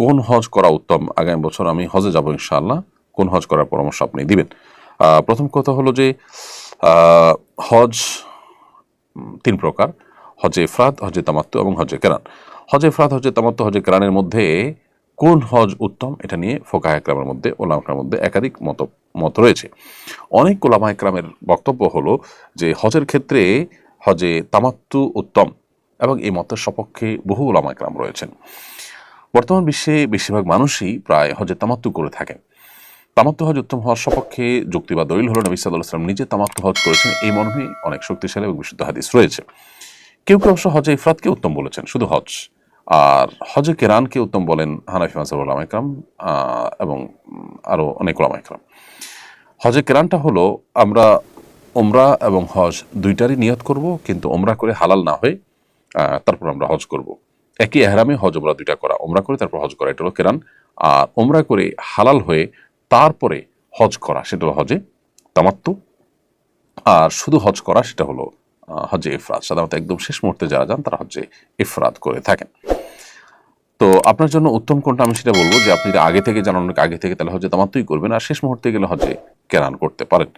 কোন হজ করা উত্তম? আগামী বছর আমি হজে যাব ইনশাআল্লাহ। কোন হজ করার পরামর্শ আপনি দিবেন? প্রথম কথা হলো যে হজ তিন প্রকার। হজে ইফরাদ হজে তামাত্তু এবং হজে কেরান। হজে ইফরাদ হজে তামাত্তু, হজে কেরানের মধ্যে কোন হজ উত্তম? এটা নিয়ে ফোকাহ একরামের মধ্যে ওলামা মধ্যে একাধিক মত মত রয়েছে। অনেক ওলামা একরামের বক্তব্য হলো যে, হজের ক্ষেত্রে হজে তামাত্তু উত্তম এবং এই মতের সপক্ষে বহু ওলামা একরাম রয়েছেন। বর্তমান বিশ্বে বেশিরভাগ মানুষই প্রায় হজে তামাত্তু করে থাকেন তামাত্তু হজ উত্তম হওয়ার সপক্ষে যুক্তি বা দলিল হলো নবী সাল্লাহ সাল্লাম নিজে তামাত্তু হজ করেছেন। এই মর্মে অনেক শক্তিশালী এবং বিশুদ্ধ হাদিস রয়েছে। কেউ কেউ অবশ্য হজে ইফরাতকে উত্তম বলেছেন, শুধু হজ। আর হজে কেরানকে উত্তম বলেন হানাফি মাসাব ওলাম একরাম এবং আরও অনেক ওলামা একরাম হজে কেরানটা হলো, আমরা ওমরা এবং হজ দুইটারই নিয়ত করব, কিন্তু ওমরা করে হালাল না হয়ে তারপর আমরা হজ করব। একই এহরামে হজ ওমরা দুইটা করা ওমরা করে, তারপর হজ করা, এটা হলো কেরান। আর ওমরা করে হালাল হয়ে তারপরে হজ করা, সেটা হলো হজে তামাত্তু। আর শুধু হজ করা, সেটা হলো হজে ইফরাত। সাধারণত একদম শেষ মুহূর্তে যারা যান, তারা হজে ইফরাত করে থাকেন। তো আপনার জন্য উত্তম কোনটা আমি সেটা বলব যে, আপনি আগে থেকে জানান আগে থেকে তাহলে হজে তামাত্তুই করবেন, আর শেষ মুহূর্তে গেলে হজে কেরান করতে পারেন।